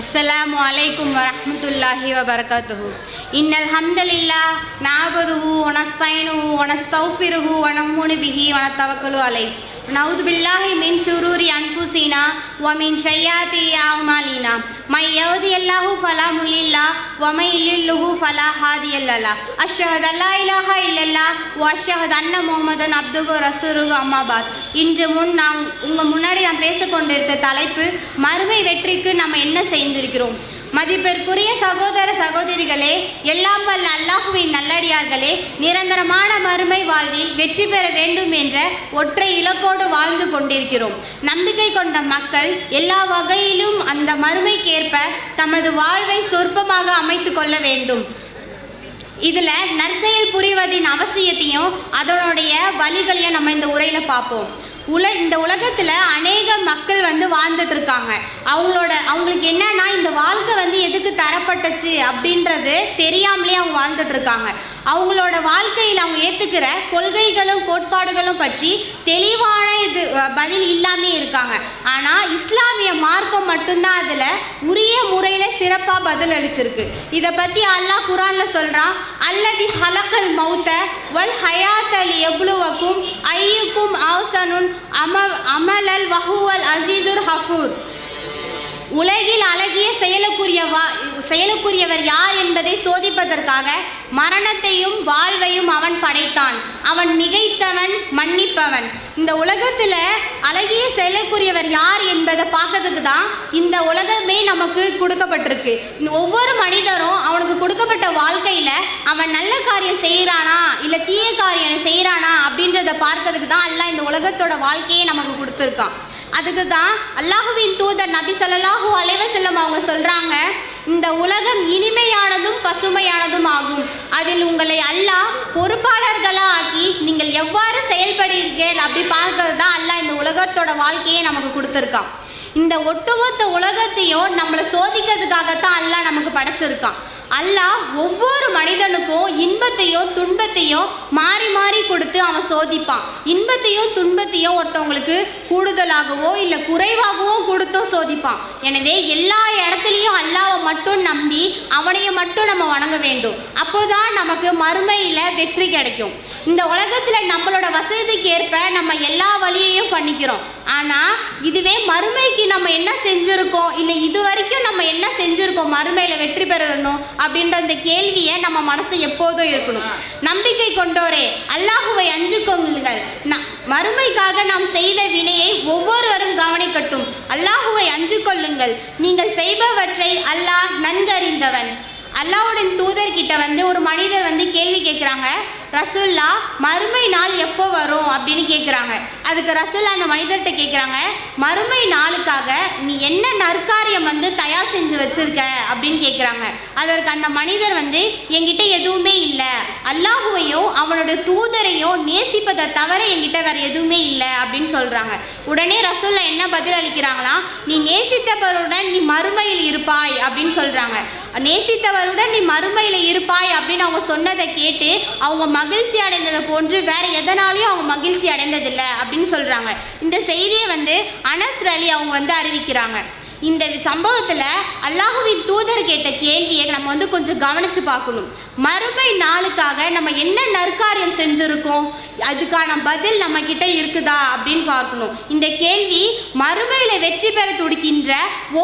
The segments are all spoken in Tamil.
அஸ்ஸலாமு அலைக்கும் வரமத்துல்லாஹி வபர்கத்துஹு. இன்னல் ஹம்தலில்லா நாபதுஹு ஒனஸ்தைனுஹு ஒனஸ்தௌஃபிருஹு ஒனமுனு பிஹி ஒனத்தவக்கலு அலை. நவுது பில்லாஹி மின் ஷுரூரி அன்புசீனா ஒ மின் ஷையாத்தி யாவுமாலீனா من يهدي الله فلا مضل له ومن يضلل فلا هادي له أشهد أن لا إله إلا الله وأشهد أن محمدا عبده ورسوله أما بعد இன்று முன் நான் உங்கள் முன்னாடி நான் பேசிக்கொண்டிருந்த தலைப்பு மறுமை வெற்றிக்கு நம்ம என்ன செய்திருக்கிறோம் மதிப்பிற்குரிய சகோதர சகோதரிகளே எல்லாம் வல்ல அல்லாஹுவின் நல்லடியார்களே நிரந்தரமான மறுமை வாழ்வில் வெற்றி பெற வேண்டும் என்ற ஒற்றை இலக்கோடு வாழ்ந்து கொண்டிருக்கிறோம். நம்பிக்கை கொண்ட மக்கள் எல்லா வகையிலும் அந்த மறுமைக்கேற்ப தமது வாழ்வை சொற்பமாக அமைத்து கொள்ள வேண்டும். இதில் நற்செயல் புரிவதின் அவசியத்தையும் அதனுடைய வழிகளையும் நம்ம இந்த உரையில் பார்ப்போம். உல இந்த உலகத்தில் அநேக மக்கள் வந்து வாழ்ந்துட்டு இருக்காங்க அவங்களோட அவங்களுக்கு என்னன்னா இந்த வாழ்க்கை வந்து எதுக்கு தரப்பட்டுச்சு அப்படின்றது தெரியாமலே அவங்க வாழ்ந்துட்டு இருக்காங்க அவங்களோட வாழ்க்கையில் அவங்க ஏற்றுக்கிற கொள்கைகளும் கோட்பாடுகளும் பற்றி தெளிவான இது பதில் இல்லாமே இருக்காங்க. ஆனால் இஸ்லாமிய மார்க்கம் மட்டும்தான் அதில் உரிய முறையில் சிறப்பாக பதில் அளிச்சிருக்கு. இதை பற்றி அல்லாஹ் குரானில் சொல்கிறான் அல்லதி ஹலக்கல் மௌத்த வல் ஹயாத் அலி எப்ளுவக்கும் ஐயுக்கும் ஆசனுன் அம அமலல் வஹுவல் அசீதுர் ஹஃபூர். உலகில் அழகிய செயலுக்குரிய வா செயலுக்குரியவர் யார் என்பதை சோதிப்பதற்காக மரணத்தையும் வாழ்வையும் அவன் படைத்தான். அவன் மிகைத்தவன் மன்னிப்பவன். இந்த உலகத்தில் அழகிய செயலுக்குரியவர் யார் என்பதை பார்க்கறதுக்கு தான் இந்த உலகமே நமக்கு கொடுக்கப்பட்டிருக்கு. இந்த ஒவ்வொரு மனிதரும் அவனுக்கு கொடுக்கப்பட்ட வாழ்க்கையில் அவன் நல்ல காரியம் செய்கிறானா இல்லை தீய காரியம் செய்கிறானா அப்படின்றத பார்க்கறதுக்கு தான் எல்லாம் இந்த உலகத்தோட வாழ்க்கையை நமக்கு கொடுத்துருக்கான். அதுக்கு தான் அல்லாஹுவின் தூதர் நபி ஸல்லல்லாஹு அலைஹி செல்லம் அவங்க சொல்கிறாங்க இந்த உலகம் இனிமையானதும் பசுமையானதும் ஆகும். அதில் உங்களை அல்லாஹ் பொறுப்பாளர்களாக ஆக்கி நீங்கள் எவ்வாறு செயல்படுகிறீர்கள் அப்படி பார்க்கறது தான் அல்லாஹ் இந்த உலகத்தோட வாழ்க்கையை நமக்கு கொடுத்துருக்கான். இந்த ஒட்டுமொத்த உலகத்தையும் நம்மளை சோதிக்கிறதுக்காகத்தான் அல்லாஹ் நமக்கு படைச்சிருக்கான். அல்லாஹ் ஒவ்வொரு மனிதனுக்கும் இன்பத்தையோ துன்பத்தையோ மாறி மாறி கொடுத்து அவன் சோதிப்பான். இன்பத்தையோ துன்பத்தையோ ஒருத்தவங்களுக்கு கூடுதலாகவோ இல்லை குறைவாகவோ கொடுத்தும் சோதிப்பான். எனவே எல்லா இடத்துலையும் அல்லாவை மட்டும் நம்பி அவனைய மட்டும் நம்ம வணங்க வேண்டும். அப்போதான் நமக்கு மறுமையில் வெற்றி கிடைக்கும். இந்த உலகத்தில் நம்மளோட வசதிக்கு ஏற்ப நம்ம எல்லா வழியையும் பண்ணிக்கிறோம். ஆனால் இதுவே மறுமைக்கு நம்ம என்ன செஞ்சுருக்கோம்? இல்லை இது வரைக்கும் நம்ம என்ன செஞ்சுருக்கோம்? மறுமையில் வெற்றி பெறணும் அப்படின்ற அந்த கேள்வியை நம்ம மனசு எப்போதும் இருக்கணும். நம்பிக்கை கொண்டோரே அல்லாஹுவை அஞ்சு கொள்ளுங்கள் மறுமைக்காக நாம் செய்த வினையை ஒவ்வொருவரும் கவனிக்கட்டும். அல்லாஹுவை அஞ்சு கொள்ளுங்கள் நீங்கள் செய்பவற்றை அல்லாஹ் நன்கறிந்தவன். அல்லாவுடன் தூதர்கிட்ட வந்து ஒரு மனிதர் வந்து கேள்வி கேட்குறாங்க ரசுல்லா மறுமை நாள் எப்போ வரும்? அப்படின்னு கேட்குறாங்க. அதுக்கு ரசுல்லா அந்த மனிதர்கிட்ட கேட்குறாங்க மறுமை நாளுக்காக நீ என்ன நற்காரியம் வந்து தயார் செஞ்சு வச்சிருக்க? அப்படின்னு கேட்குறாங்க. அதற்கு அந்த மனிதர் வந்து என்கிட்ட எதுவும் அல்லாஹுவையும் தூதரையும் நேசிப்பதை தவிர என்கிட்ட வேற எதுவுமே இல்லை அப்படின்னு சொல்கிறாங்க உடனே ரசுல்லா என்ன பதில் அளிக்கிறாங்களா? நீ நேசித்தவருடன் நீ மறுமையில் இருப்பாய் அப்படின்னு சொல்கிறாங்க நேசித்தவருடன் நீ மறுமையில் இருப்பாய் அப்படின்னு அவங்க சொன்னதை கேட்டு அவங்க மகிழ்ச்சி அடைந்ததை போன்று வேற எதனாலையும் அவங்க மகிழ்ச்சி அடைந்ததில்லை அப்படின்னு சொல்கிறாங்க இந்த செய்தியை வந்து அனஸ் அலி அவங்க வந்து அறிவிக்கிறாங்க. இந்த சம்பவத்தில் அல்லாஹுவின் தூதர் கேட்ட கேள்வியை நம்ம வந்து கொஞ்சம் கவனித்து பார்க்கணும். மறுமை நாளுக்காக நம்ம என்ன நற்காரியம் செஞ்சுருக்கோம்? அதுக்கான பதில் நம்ம கிட்ட இருக்குதா அப்படின்னு பார்க்கணும். இந்த கேள்வி மறுமையில் வெற்றி பெற துடிக்கின்ற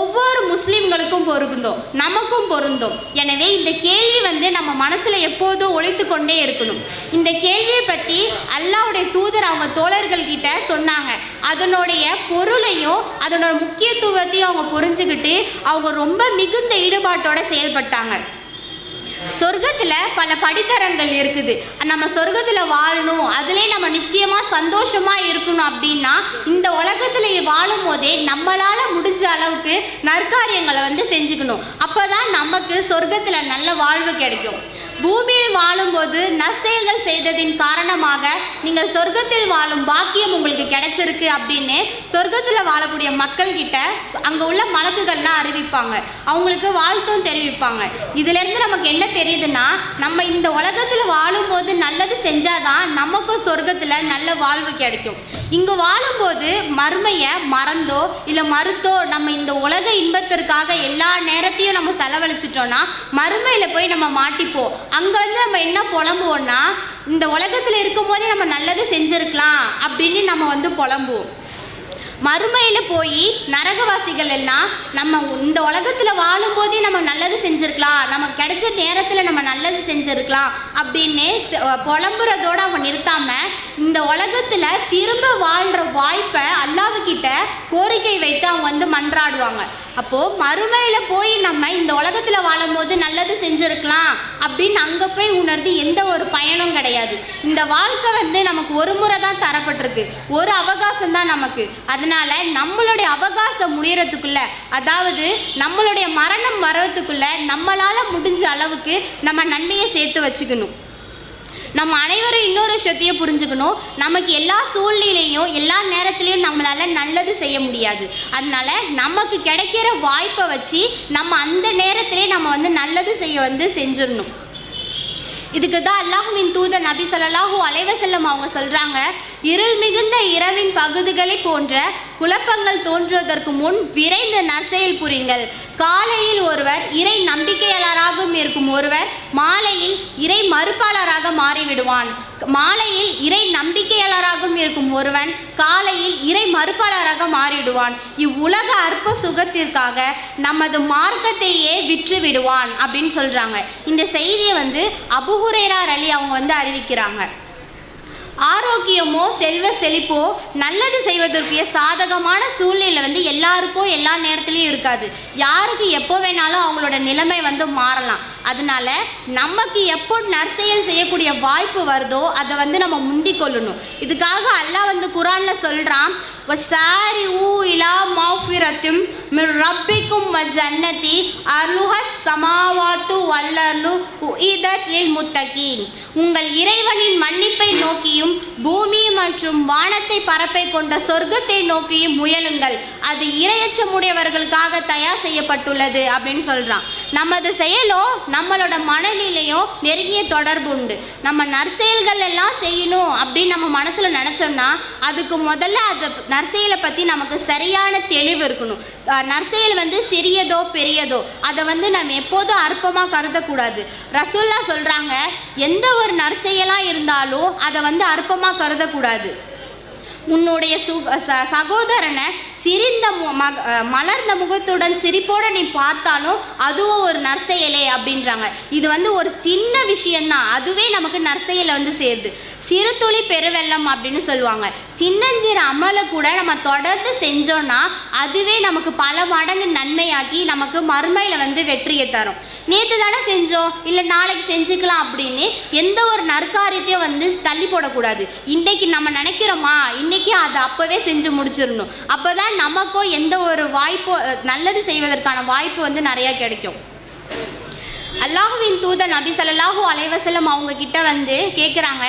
ஒவ்வொரு முஸ்லீம்களுக்கும் பொருந்தும். நமக்கும் பொருந்தும். எனவே இந்த கேள்வி வந்து நம்ம மனசில் எப்போதும் ஒழித்து கொண்டே இருக்கணும். இந்த கேள்வியை பற்றி அல்லாவுடைய தூதர் அவங்க தோழர்கள் கிட்ட சொன்னாங்க. அதனுடைய பொருளையும் அதனோட முக்கியத்துவத்தையும் அவங்க புரிஞ்சுக்கிட்டு அவங்க ரொம்ப மிகுந்த ஈடுபாட்டோட செயல்பட்டாங்க. சொர்க்கத்தில் பல படித்தரங்கள் இருக்குது. நம்ம சொர்க்கத்தில் வாழணும் அதிலே நம்ம நிச்சயமாக சந்தோஷமாக இருக்கணும் அப்படின்னா இந்த உலகத்தில் வாழும் போதே நம்மளால் முடிஞ்ச அளவுக்கு நற்காரியங்களை வந்து செஞ்சுக்கணும். அப்போ தான் நமக்கு சொர்க்கத்தில் நல்ல வாழ்வு கிடைக்கும். பூமியில் வாழும்போது நற்செயல்கள் செய்ததின் காரணமாக நீங்கள் சொர்க்கத்தில் வாழும் பாக்கியம் உங்களுக்கு கிடைச்சிருக்கு அப்படின்னு சொர்க்கத்தில் வாழக்கூடிய மக்கள் கிட்ட அங்கே உள்ள மலக்குகள்லாம் அறிவிப்பாங்க. அவங்களுக்கு வாழ்த்தும் தெரிவிப்பாங்க. இதுலேருந்து நமக்கு என்ன தெரியுதுன்னா நம்ம இந்த உலகத்தில் நல்லது செஞ்சாதான் நமக்கும் சொர்க்கத்தில் நல்ல வாழ்வு கிடைக்கும். இங்கு வாழும்போது மறுமையை மறந்தோ இல்லை மறுத்தோ நம்ம இந்த உலக இன்பத்திற்காக எல்லா நேரத்தையும் நம்ம செலவழிச்சிட்டோன்னா மறுமையில் போய் நம்ம மாட்டிப்போம். அங்கே வந்து நம்ம என்ன புலம்புவோம்னா இந்த உலகத்தில் இருக்கும்போதே நம்ம நல்லது செஞ்சுருக்கலாம் அப்படின்னு நம்ம வந்து புலம்புவோம். மறுமையில் போய் நரகவாசிகள் எல்லாம் நம்ம இந்த உலகத்தில் வாழும்போதே நம்ம நல்லது செஞ்சுருக்கலாம். நமக்கு கிடைச்ச நேரத்தில் நம்ம நல்லது செஞ்சுருக்கலாம் அப்படின்னு புலம்புறதோடு அவங்க நிறுத்தாமல் இந்த உலகத்தில் திரும்ப வாழ்கிற வாய்ப்பை கிட்ட கோரிக்கை வைத்து அவங்க வந்து மன்றாடுவாங்க. அப்போது மறுமையில் போய் நம்ம இந்த உலகத்தில் வாழும்போது நல்லது செஞ்சுருக்கலாம் அப்படின்னு அங்கே போய் உணர்ந்து எந்த ஒரு பயனும் கிடையாது. இந்த வாழ்க்கை வந்து நமக்கு ஒரு முறை தான் தரப்பட்டிருக்கு. ஒரு அவகாசம் தான் நமக்கு. அதனால நம்மளுடைய அவகாசம் முடியறதுக்குள்ள அதாவது நம்மளுடைய மரணம் வர்றதுக்குள்ள நம்மளால முடிஞ்ச அளவுக்கு நம்ம நன்மையை சேர்த்து வச்சுக்கணும். நம்ம அனைவரும் இன்னொரு விஷயத்தையும் புரிஞ்சுக்கணும். நமக்கு எல்லா சூழ்நிலையும் எல்லா நேரத்துலையும் நம்மளால நல்லது செய்ய முடியாது. அதனால நமக்கு கிடைக்கிற வாய்ப்பை வச்சு நம்ம அந்த நேரத்திலே நம்ம வந்து நல்லது செய்ய வந்து செஞ்சிடணும். இதுக்கு தான் அல்லாஹுவின் தூத நபி ஸல்லல்லாஹு அலைவசல்லம் அவங்க சொல்கிறாங்க இருள் மிகுந்த இரவின் பகுதிகளை போன்ற குழப்பங்கள் தோன்றுவதற்கு முன் விரைந்து நசையில் புரிங்கள். காலையில் ஒருவர் இறை நம்பிக்கையாளராகவும் இருக்கும் ஒருவர் மாலையில் இறை மறுப்பாளராக மாறிவிடுவான். மாலையில் இறை நம்பிக்கையாளராகவும் இருக்கும் ஒருவன் காலையில் இறை மறுப்பாளராக மாறிடுவான் இவ்வுலக அற்ப சுகத்திற்காக நமது மார்க்கத்தையே விற்று விடுவான் அப்படின்னு சொல்றாங்க. இந்த செய்தியை வந்து அபுஹுரேரா அலி அவங்க வந்து அறிவிக்கிறாங்க. ஆரோக்கியமோ செல்வ செழிப்போ நல்லது செய்வதற்குரிய சாதகமான சூழ்நிலை வந்து எல்லாருக்கும் எல்லா நேரத்துலையும் இருக்காது. யாருக்கு எப்போ வேணாலும் அவங்களோட நிலைமை வந்து மாறலாம். அதனால நமக்கு எப்போ நற்செயல் செய்யக்கூடிய வாய்ப்பு வருதோ அதை வந்து நம்ம முந்திக் கொள்ளணும். இதுக்காக அல்லாஹ் வந்து குரானில் சொல்கிறான் وَسَارِعُوا إِلَى مَغْفِرَةٍ مِنْ رَبِّكُمْ وَجَنَّةٍ أَرْضُهَا السَّمَاوَاتُ وَالْأَرْضُ أُعِدَّتْ لِلْمُتَّقِينَ உங்கள் இறைவனின் மன்னிப்பை நோக்கியும் பூமி மற்றும் வானத்தை பரப்பை கொண்ட சொர்க்கத்தை நோக்கியும் முயலுங்கள் அது இரையச்சமுடையவர்களுக்காக தயார் செய்யப்பட்டுள்ளது அப்படின்னு சொல்கிறான் நமது செயலோ நம்மளோட மனநிலையும் நெருங்கிய தொடர்பு உண்டு. நம்ம நற்செயல்கள் எல்லாம் செய்யணும் அப்படின்னு நம்ம மனசில் நினச்சோம்னா அதுக்கு முதல்ல அது நற்செயலை பற்றி நமக்கு சரியான தெளிவு இருக்கணும். நற்செயல் வந்து சிறியதோ பெரியதோ அதை வந்து நம்ம எப்போதும் அற்பமாக கருதக்கூடாது. ரசூல்லா சொல்கிறாங்க எந்த ஒரு நற்செயலாக இருந்தாலும் அதை வந்து அற்பமாக கருதக்கூடாது. உன்னுடைய சு ச- சகோதரனை சிரிந்த மு- மக- மலர்ந்த முகத்துடன் சிரிப்போடு நீ பார்த்தாலும் அதுவும் ஒரு நற்செயலே அப்படின்றாங்க. இது வந்து ஒரு சின்ன விஷயம்தான். அதுவே நமக்கு நற்செயலை வந்து சேருது. சிறு துளி பெருவெள்ளம் அப்படின்னு சொல்லுவாங்க. சின்னஞ்சிறு அமலை கூட நம்ம தொடர்ந்து செஞ்சோன்னா அதுவே நமக்கு பல மடங்கு நன்மையாக்கி நமக்கு மறுமையில் வந்து வெற்றியை தரும். நேற்று தானே செஞ்சோம். இல்லை நாளைக்கு செஞ்சுக்கலாம் அப்படின்னு எந்த ஒரு நற்காரியத்தையும் வந்து தள்ளி போடக்கூடாது. இன்றைக்கி நம்ம நினைக்கிறோமா? இன்றைக்கி அதை அப்போவே செஞ்சு முடிச்சிடணும். அப்போ தான் நமக்கும் எந்த ஒரு வாய்ப்பு நல்லது செய்வதற்கான வாய்ப்பு வந்து நிறையா கிடைக்கும். அல்லாஹுவின் தூதர் நபி ஸல்லல்லாஹு அலைவசலம் அவங்க கிட்ட வந்து கேட்குறாங்க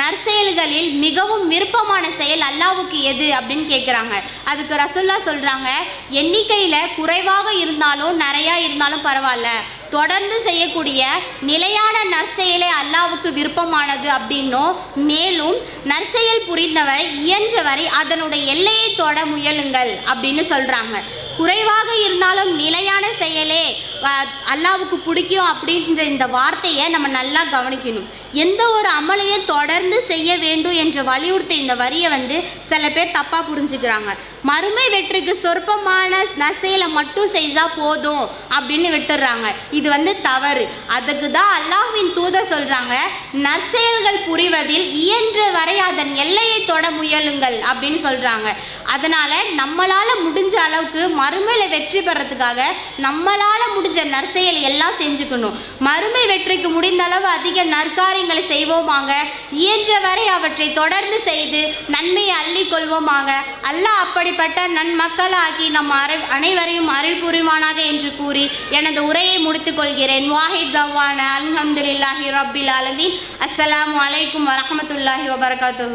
நற்செயல்களில் மிகவும் விருப்பமான செயல் அல்லாவுக்கு எது அப்படின்னு கேட்குறாங்க அதுக்கு ரசுல்லா சொல்கிறாங்க எண்ணிக்கையில் குறைவாக இருந்தாலும் நிறையா இருந்தாலும் பரவாயில்ல. தொடர்ந்து செய்யக்கூடிய நிலையான நற்செயலே அல்லாவுக்கு விருப்பமானது அப்படின்னும் மேலும் நற்செயல் புரிந்தவரை இயன்றவரை அதனுடைய எல்லையை தொட முயலுங்கள் அப்படின்னு சொல்கிறாங்க குறைவாக இருந்தாலும் நிலையான செயலே அல்லாவுக்கு பிடிக்கும் அப்படின்ற இந்த வார்த்தையை நம்ம நல்லா கவனிக்கணும். எந்த ஒரு அமலையும் தொடர்ந்து செய்ய வேண்டும் என்று வலியுறுத்த இந்த வரியை வந்து சில பேர் தப்பாக புரிஞ்சுக்கிறாங்க. மறுமை வெற்றிக்கு சொற்பமான நற்செயலை மட்டும் செய்தால் போதும் அப்படின்னு விட்டுடுறாங்க இது வந்து தவறு. அதுக்கு தான் அல்லாஹ்வின் தூதர் சொல்கிறாங்க நசையல்கள் புரிவதில் இயன்ற வரை அதன் எல்லையை தொட முயலுங்கள் அப்படின்னு சொல்கிறாங்க அதனால் நம்மளால் முடிஞ்ச அளவுக்கு மறுமையில் வெற்றி பெறத்துக்காக நம்மளால் முடிஞ்ச நற்செயல் எல்லாம் செஞ்சுக்கணும். மறுமை வெற்றிக்கு முடிந்த அளவு அதிக நற்காரியங்களை செய்வோமாங்க. இயன்ற வரை அவற்றை தொடர்ந்து செய்து நன்மையை அள்ளி கொள்வோமாக அல்லாஹ் அப்படிப்பட்ட நன்மக்களாக்கி நம் அரை அனைவரையும் அருள் புரிவானாக என்று கூறி எனது உரையை முடித்துக் கொள்கிறேன். வாஹித் தவான அல்ஹம்துலில்லாஹி ரபில் அலமீன் அஸ்லாம் அலைக்கும் வரமத்துல்லாஹி வபர்காத்து